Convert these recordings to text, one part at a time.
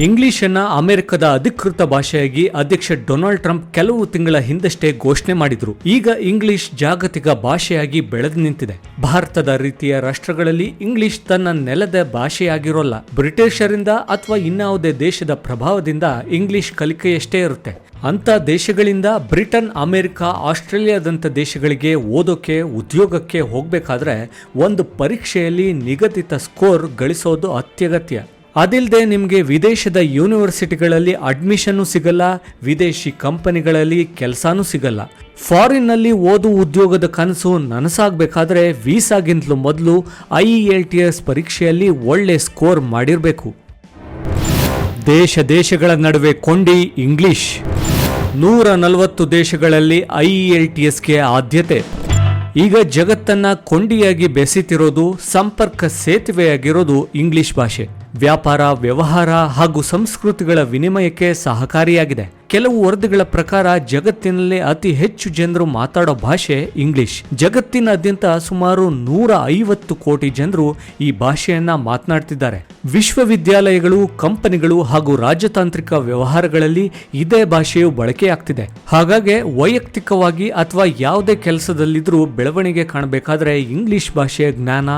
ಇಂಗ್ಲಿಷನ್ನ ಅಮೆರಿಕದ ಅಧಿಕೃತ ಭಾಷೆಯಾಗಿ ಅಧ್ಯಕ್ಷ ಡೊನಾಲ್ಡ್ ಟ್ರಂಪ್ ಕೆಲವು ತಿಂಗಳ ಹಿಂದಷ್ಟೇ ಘೋಷಣೆ ಮಾಡಿದ್ರು. ಈಗ ಇಂಗ್ಲಿಷ್ ಜಾಗತಿಕ ಭಾಷೆಯಾಗಿ ಬೆಳೆದು ನಿಂತಿದೆ. ಭಾರತದ ರೀತಿಯ ರಾಷ್ಟ್ರಗಳಲ್ಲಿ ಇಂಗ್ಲಿಷ್ ತನ್ನ ನೆಲದ ಭಾಷೆಯಾಗಿರೋಲ್ಲ. ಬ್ರಿಟಿಷರಿಂದ ಅಥವಾ ಇನ್ನಾವುದೇ ದೇಶದ ಪ್ರಭಾವದಿಂದ ಇಂಗ್ಲಿಷ್ ಕಲಿಕೆಯಷ್ಟೇ ಇರುತ್ತೆ. ಅಂತ ದೇಶಗಳಿಂದ ಬ್ರಿಟನ್, ಅಮೆರಿಕ, ಆಸ್ಟ್ರೇಲಿಯಾದಂಥ ದೇಶಗಳಿಗೆ ಓದೋಕೆ, ಉದ್ಯೋಗಕ್ಕೆ ಹೋಗಬೇಕಾದ್ರೆ ಒಂದು ಪರೀಕ್ಷೆಯಲ್ಲಿ ನಿಗದಿತ ಸ್ಕೋರ್ ಗಳಿಸೋದು ಅತ್ಯಗತ್ಯ. ಅದಿಲ್ಲದೆ ನಿಮಗೆ ವಿದೇಶದ ಯೂನಿವರ್ಸಿಟಿಗಳಲ್ಲಿ ಅಡ್ಮಿಷನ್ನು ಸಿಗಲ್ಲ, ವಿದೇಶಿ ಕಂಪನಿಗಳಲ್ಲಿ ಕೆಲಸನೂ ಸಿಗಲ್ಲ. ಫಾರಿನ್ನಲ್ಲಿ ಓದು ಉದ್ಯೋಗದ ಕನಸು ನನಸಾಗಬೇಕಾದ್ರೆ ವೀಸಾಗಿಂತಲೂ ಮೊದಲು ಐ ಎಲ್ ಟಿ ಎಸ್ ಪರೀಕ್ಷೆಯಲ್ಲಿ ಒಳ್ಳೆ ಸ್ಕೋರ್ ಮಾಡಿರಬೇಕು. ದೇಶ ದೇಶಗಳ ನಡುವೆ ಕೊಂಡಿ ಇಂಗ್ಲಿಷ್. ನೂರ ನಲವತ್ತು ದೇಶಗಳಲ್ಲಿ ಐ ಎಲ್ ಟಿ ಎಸ್ಗೆ ಆದ್ಯತೆ. ಈಗ ಜಗತ್ತನ್ನ ಕೊಂಡಿಯಾಗಿ ಬೆಸಿತಿರೋದು, ಸಂಪರ್ಕ ಸೇತುವೆಯಾಗಿರೋದು ಇಂಗ್ಲಿಷ್ ಭಾಷೆ. ವ್ಯಾಪಾರ ವ್ಯವಹಾರ ಹಾಗೂ ಸಂಸ್ಕೃತಿಗಳ ವಿನಿಮಯಕ್ಕೆ ಸಹಕಾರಿಯಾಗಿದೆ. ಕೆಲವು ವರದಿಗಳ ಪ್ರಕಾರ ಜಗತ್ತಿನಲ್ಲೇ ಅತಿ ಹೆಚ್ಚು ಜನರು ಮಾತಾಡೋ ಭಾಷೆ ಇಂಗ್ಲಿಷ್. ಜಗತ್ತಿನಾದ್ಯಂತ ಸುಮಾರು ನೂರ ಐವತ್ತು ಕೋಟಿ ಜನರು ಈ ಭಾಷೆಯನ್ನ ಮಾತನಾಡ್ತಿದ್ದಾರೆ. ವಿಶ್ವವಿದ್ಯಾಲಯಗಳು, ಕಂಪನಿಗಳು ಹಾಗೂ ರಾಜತಾಂತ್ರಿಕ ವ್ಯವಹಾರಗಳಲ್ಲಿ ಇದೇ ಭಾಷೆಯು ಬಳಕೆಯಾಗ್ತಿದೆ. ಹಾಗಾಗಿ ವೈಯಕ್ತಿಕವಾಗಿ ಅಥವಾ ಯಾವುದೇ ಕೆಲಸದಲ್ಲಿದ್ರೂ ಬೆಳವಣಿಗೆ ಕಾಣಬೇಕಾದ್ರೆ ಇಂಗ್ಲಿಷ್ ಭಾಷೆಯ ಜ್ಞಾನ,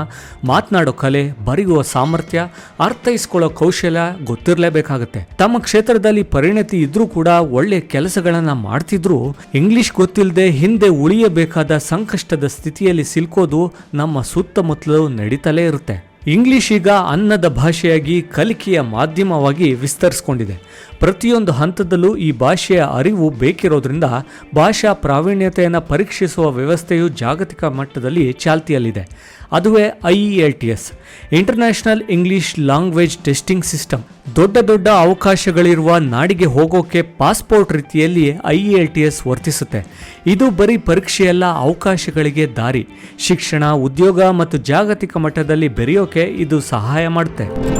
ಮಾತನಾಡೋ ಕಲೆ, ಬರೆಯುವ ಸಾಮರ್ಥ್ಯ, ಅರ್ಥೈಸ್ಕೊಳ್ಳೋ ಕೌಶಲ್ಯ ಗೊತ್ತಿರಲೇಬೇಕಾಗುತ್ತೆ. ತಮ್ಮ ಕ್ಷೇತ್ರದಲ್ಲಿ ಪರಿಣತಿ ಇದ್ರೂ ಕೂಡ ಒಳ್ಳೆ ಕೆಲಸಗಳನ್ನು ಮಾಡ್ತಿದ್ರೂ ಇಂಗ್ಲಿಷ್ ಗೊತ್ತಿಲ್ಲದೆ ಹಿಂದೆ ಉಳಿಯಬೇಕಾದ ಸಂಕಷ್ಟದ ಸ್ಥಿತಿಯಲ್ಲಿ ಸಿಲ್ಕೋದು ನಮ್ಮ ಸುತ್ತಮುತ್ತಲೂ ನಡೀತಲೇ ಇರುತ್ತೆ. ಇಂಗ್ಲಿಷ್ ಈಗ ಅನ್ನದ ಭಾಷೆಯಾಗಿ ಕಲಿಕೆಯ ಮಾಧ್ಯಮವಾಗಿ ವಿಸ್ತರಿಸ್ಕೊಂಡಿದೆ. ಪ್ರತಿಯೊಂದು ಹಂತದಲ್ಲೂ ಈ ಭಾಷೆಯ ಅರಿವು ಬೇಕಿರೋದ್ರಿಂದ ಭಾಷಾ ಪ್ರಾವೀಣ್ಯತೆಯನ್ನು ಪರೀಕ್ಷಿಸುವ ವ್ಯವಸ್ಥೆಯು ಜಾಗತಿಕ ಮಟ್ಟದಲ್ಲಿ ಚಾಲ್ತಿಯಲ್ಲಿದೆ. ಅದುವೇ I L T S international English language testing system. ದೊಡ್ಡ ದೊಡ್ಡ ಅವಕಾಶಗಳಿರುವ ನಾಡಿಗೆ ಹೋಗೋಕೆ ಪಾಸ್ಪೋರ್ಟ್ ರೀತಿಯಲ್ಲಿ ಐ ಎಲ್ ಟಿ ಎಸ್ ವರ್ತಿಸುತ್ತೆ. ಇದು ಬರೀ ಪರೀಕ್ಷೆಯಲ್ಲ, ಅವಕಾಶಗಳಿಗೆ ದಾರಿ. ಶಿಕ್ಷಣ, ಉದ್ಯೋಗ ಮತ್ತು ಜಾಗತಿಕ ಮಟ್ಟದಲ್ಲಿ ಬೆರೆಯೋಕೆ ಇದು ಸಹಾಯ ಮಾಡುತ್ತೆ.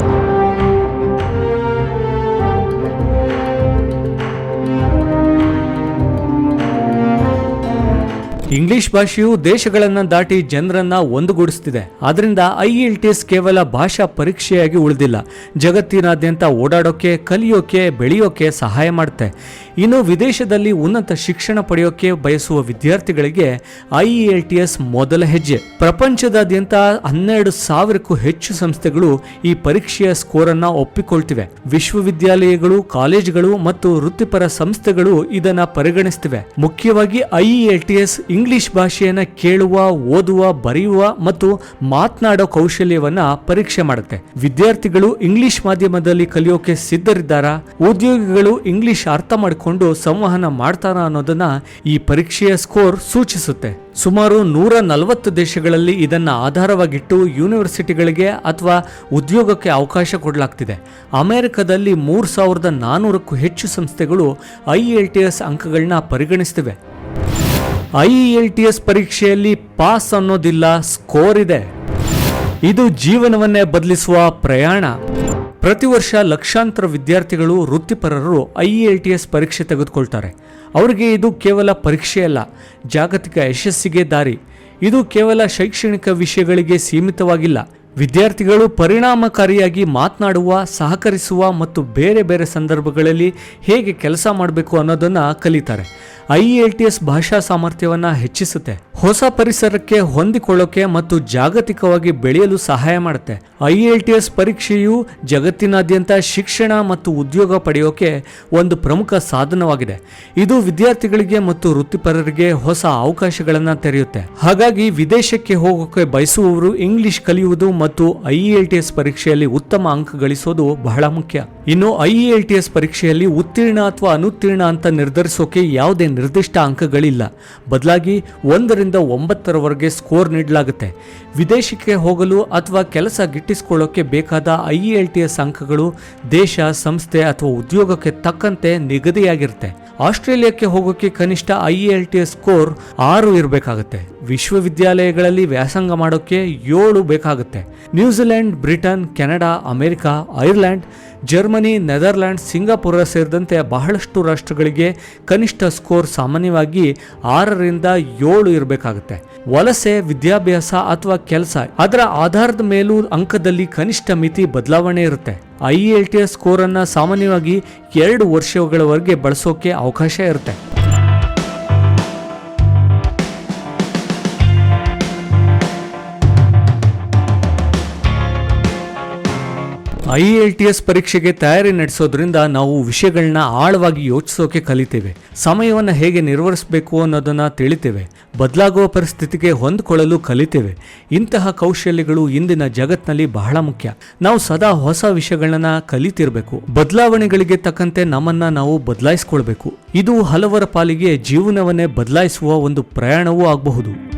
ಇಂಗ್ಲಿಷ್ ಭಾಷೆಯು ದೇಶಗಳನ್ನು ದಾಟಿ ಜನರನ್ನ ಒಂದುಗೂಡಿಸ್ತಿದೆ. ಆದ್ರಿಂದ ಐ ಎಲ್ ಟಿ ಕೇವಲ ಭಾಷಾ ಪರೀಕ್ಷೆಯಾಗಿ ಉಳಿದಿಲ್ಲ. ಜಗತ್ತಿನಾದ್ಯಂತ ಓಡಾಡೋಕೆ, ಕಲಿಯೋಕೆ, ಬೆಳೆಯೋಕೆ ಸಹಾಯ ಮಾಡುತ್ತೆ. ಇನ್ನು ವಿದೇಶದಲ್ಲಿ ಉನ್ನತ ಶಿಕ್ಷಣ ಪಡೆಯೋಕೆ ಬಯಸುವ ವಿದ್ಯಾರ್ಥಿಗಳಿಗೆ ಐಇಎಲ್ ಟಿ ಎಸ್ ಮೊದಲ ಹೆಜ್ಜೆ. ಪ್ರಪಂಚದಾದ್ಯಂತ ಹನ್ನೆರಡು ಸಾವಿರಕ್ಕೂ ಹೆಚ್ಚು ಸಂಸ್ಥೆಗಳು ಈ ಪರೀಕ್ಷೆಯ ಸ್ಕೋರ್ ಅನ್ನ ಒಪ್ಪಿಕೊಳ್ತಿವೆ. ವಿಶ್ವವಿದ್ಯಾಲಯಗಳು, ಕಾಲೇಜುಗಳು ಮತ್ತು ವೃತ್ತಿಪರ ಸಂಸ್ಥೆಗಳು ಇದನ್ನ ಪರಿಗಣಿಸ್ತಿವೆ. ಮುಖ್ಯವಾಗಿ ಐಇಎಲ್ ಟಿ ಎಸ್ ಇಂಗ್ಲಿಷ್ ಭಾಷೆಯನ್ನ ಕೇಳುವ, ಓದುವ, ಬರೆಯುವ ಮತ್ತು ಮಾತನಾಡೋ ಕೌಶಲ್ಯವನ್ನ ಪರೀಕ್ಷೆ ಮಾಡುತ್ತೆ. ವಿದ್ಯಾರ್ಥಿಗಳು ಇಂಗ್ಲಿಷ್ ಮಾಧ್ಯಮದಲ್ಲಿ ಕಲಿಯೋಕೆ ಸಿದ್ಧರಿದ್ದಾರಾ? ಉದ್ಯೋಗಿಗಳು ಇಂಗ್ಲಿಷ್ ಅರ್ಥ ಸಂವಹನ ಮಾಡ್ತಾರಾ ಅನ್ನೋದನ್ನ ಈ ಪರೀಕ್ಷೆಯ ಸ್ಕೋರ್ ಸೂಚಿಸುತ್ತೆ. ಸುಮಾರು ನೂರ ನಲವತ್ತು ದೇಶಗಳಲ್ಲಿ ಇದನ್ನ ಆಧಾರವಾಗಿಟ್ಟು ಯೂನಿವರ್ಸಿಟಿಗಳಿಗೆ ಅಥವಾ ಉದ್ಯೋಗಕ್ಕೆ ಅವಕಾಶ ಕೊಡಲಾಗ್ತಿದೆ. ಅಮೆರಿಕದಲ್ಲಿ ಮೂರು ಸಾವಿರದ ನಾನೂರಕ್ಕೂ ಹೆಚ್ಚು ಸಂಸ್ಥೆಗಳು ಐ ಎಲ್ ಟಿ ಎಸ್ ಅಂಕಗಳನ್ನ ಪರಿಗಣಿಸ್ತಿವೆ. ಐ ಎಲ್ ಟಿ ಎಸ್ ಪರೀಕ್ಷೆಯಲ್ಲಿ ಪಾಸ್ ಅನ್ನೋದಿಲ್ಲ, ಸ್ಕೋರ್ ಇದೆ. ಇದು ಜೀವನವನ್ನೇ ಬದಲಿಸುವ ಪ್ರಯಾಣ. ಪ್ರತಿ ವರ್ಷ ಲಕ್ಷಾಂತರ ವಿದ್ಯಾರ್ಥಿಗಳು ವೃತ್ತಿಪರರು ಐ ಎಲ್ ಟಿ ಎಸ್ ಪರೀಕ್ಷೆ ತೆಗೆದುಕೊಳ್ತಾರೆ. ಅವರಿಗೆ ಇದು ಕೇವಲ ಪರೀಕ್ಷೆಯಲ್ಲ ಜಾಗತಿಕ ಯಶಸ್ಸಿಗೆ ದಾರಿ. ಇದು ಕೇವಲ ಶೈಕ್ಷಣಿಕ ವಿಷಯಗಳಿಗೆ ಸೀಮಿತವಾಗಿಲ್ಲ. ವಿದ್ಯಾರ್ಥಿಗಳು ಪರಿಣಾಮಕಾರಿಯಾಗಿ ಮಾತನಾಡುವ, ಸಹಕರಿಸುವ ಮತ್ತು ಬೇರೆ ಬೇರೆ ಸಂದರ್ಭಗಳಲ್ಲಿ ಹೇಗೆ ಕೆಲಸ ಮಾಡಬೇಕು ಅನ್ನೋದನ್ನು ಕಲಿತಾರೆ. ಐ ಎಲ್ ಟಿ ಎಸ್ ಭಾಷಾ ಸಾಮರ್ಥ್ಯವನ್ನು ಹೆಚ್ಚಿಸುತ್ತೆ. ಹೊಸ ಪರಿಸರಕ್ಕೆ ಹೊಂದಿಕೊಳ್ಳೋಕೆ ಮತ್ತು ಜಾಗತಿಕವಾಗಿ ಬೆಳೆಯಲು ಸಹಾಯ ಮಾಡುತ್ತೆ. ಐ ಎಲ್ ಟಿ ಎಸ್ ಪರೀಕ್ಷೆಯು ಜಗತ್ತಿನಾದ್ಯಂತ ಶಿಕ್ಷಣ ಮತ್ತು ಉದ್ಯೋಗ ಪಡೆಯೋಕೆ ಒಂದು ಪ್ರಮುಖ ಸಾಧನವಾಗಿದೆ. ಇದು ವಿದ್ಯಾರ್ಥಿಗಳಿಗೆ ಮತ್ತು ವೃತ್ತಿಪರರಿಗೆ ಹೊಸ ಅವಕಾಶಗಳನ್ನು ತೆರೆಯುತ್ತೆ. ಹಾಗಾಗಿ ವಿದೇಶಕ್ಕೆ ಹೋಗೋಕೆ ಬಯಸುವವರು ಇಂಗ್ಲಿಷ್ ಕಲಿಯುವುದು ಮತ್ತು ಐ ಎಲ್ ಟಿ ಎಸ್ ಪರೀಕ್ಷೆಯಲ್ಲಿ ಉತ್ತಮ ಅಂಕ ಗಳಿಸೋದು ಬಹಳ ಮುಖ್ಯ. ಇನ್ನು ಐ ಎಲ್ ಟಿ ಎಸ್ ಪರೀಕ್ಷೆಯಲ್ಲಿ ಉತ್ತೀರ್ಣ ಅಥವಾ ಅನುತ್ತೀರ್ಣ ಅಂತ ನಿರ್ಧರಿಸೋಕೆ ಯಾವುದೇ ನಿರ್ದಿಷ್ಟ ಅಂಕಗಳಿಲ್ಲ. ಬದಲಾಗಿ ಒಂದರಿಂದ ಒಂಬತ್ತರವರೆಗೆ ಸ್ಕೋರ್ ನೀಡಲಾಗುತ್ತೆ. ವಿದೇಶಕ್ಕೆ ಹೋಗಲು ಅಥವಾ ಕೆಲಸ ಗಿಟ್ಟಿಸಿಕೊಳ್ಳೋಕೆ ಬೇಕಾದ ಐ ಎಲ್ ಟಿ ಎಸ್ ಅಂಕಗಳು ದೇಶ, ಸಂಸ್ಥೆ ಅಥವಾ ಉದ್ಯೋಗಕ್ಕೆ ತಕ್ಕಂತೆ ನಿಗದಿಯಾಗಿರುತ್ತೆ. ಆಸ್ಟ್ರೇಲಿಯಾಕ್ಕೆ ಹೋಗೋಕೆ ಕನಿಷ್ಠ ಐ ಎಲ್ ಟಿ ಸ್ಕೋರ್ ಆರು ಇರಬೇಕಾಗುತ್ತೆ. ವಿಶ್ವವಿದ್ಯಾಲಯಗಳಲ್ಲಿ ವ್ಯಾಸಂಗ ಮಾಡೋಕ್ಕೆ ಏಳು ಬೇಕಾಗುತ್ತೆ. New Zealand, Britain, Canada, America, Ireland, Germany Netherland Singapore ಸೇರಿದಂತೆ ಬಹಳಷ್ಟು ರಾಷ್ಟ್ರಗಳಿಗೆ ಕನಿಷ್ಠ ಸ್ಕೋರ್ ಸಾಮಾನ್ಯವಾಗಿ ಆರರಿಂದ ಏಳು ಇರಬೇಕಾಗುತ್ತೆ. ವಲಸೆ, ವಿದ್ಯಾಭ್ಯಾಸ ಅಥವಾ ಕೆಲಸ, ಅದರ ಆಧಾರದ ಮೇಲೂ ಅಂಕದಲ್ಲಿ ಕನಿಷ್ಠ ಮಿತಿ ಬದಲಾವಣೆ ಇರುತ್ತೆ. I L T S score ಅನ್ನ ಸಾಮಾನ್ಯವಾಗಿ ಎರಡು ವರ್ಷಗಳವರೆಗೆ ಬಳಸೋಕೆ ಅವಕಾಶ ಇರುತ್ತೆ. ಐ ಎಲ್ ಟಿ ಎಸ್ ಪರೀಕ್ಷೆಗೆ ತಯಾರಿ ನಡೆಸೋದ್ರಿಂದ ನಾವು ವಿಷಯಗಳನ್ನ ಆಳವಾಗಿ ಯೋಚಿಸೋಕೆ ಕಲಿತೇವೆ. ಸಮಯವನ್ನು ಹೇಗೆ ನಿರ್ವಹಿಸಬೇಕು ಅನ್ನೋದನ್ನ ತಿಳಿತೇವೆ. ಬದಲಾಗುವ ಪರಿಸ್ಥಿತಿಗೆ ಹೊಂದಿಕೊಳ್ಳಲು ಕಲಿತೇವೆ. ಇಂತಹ ಕೌಶಲ್ಯಗಳು ಇಂದಿನ ಜಗತ್ನಲ್ಲಿ ಬಹಳ ಮುಖ್ಯ. ನಾವು ಸದಾ ಹೊಸ ವಿಷಯಗಳನ್ನ ಕಲಿತಿರಬೇಕು. ಬದಲಾವಣೆಗಳಿಗೆ ತಕ್ಕಂತೆ ನಮ್ಮನ್ನ ನಾವು ಬದಲಾಯಿಸ್ಕೊಳ್ಬೇಕು. ಇದು ಹಲವರ ಪಾಲಿಗೆ ಜೀವನವನ್ನೇ ಬದಲಾಯಿಸುವ ಒಂದು ಪ್ರಯಾಣವೂ ಆಗಬಹುದು.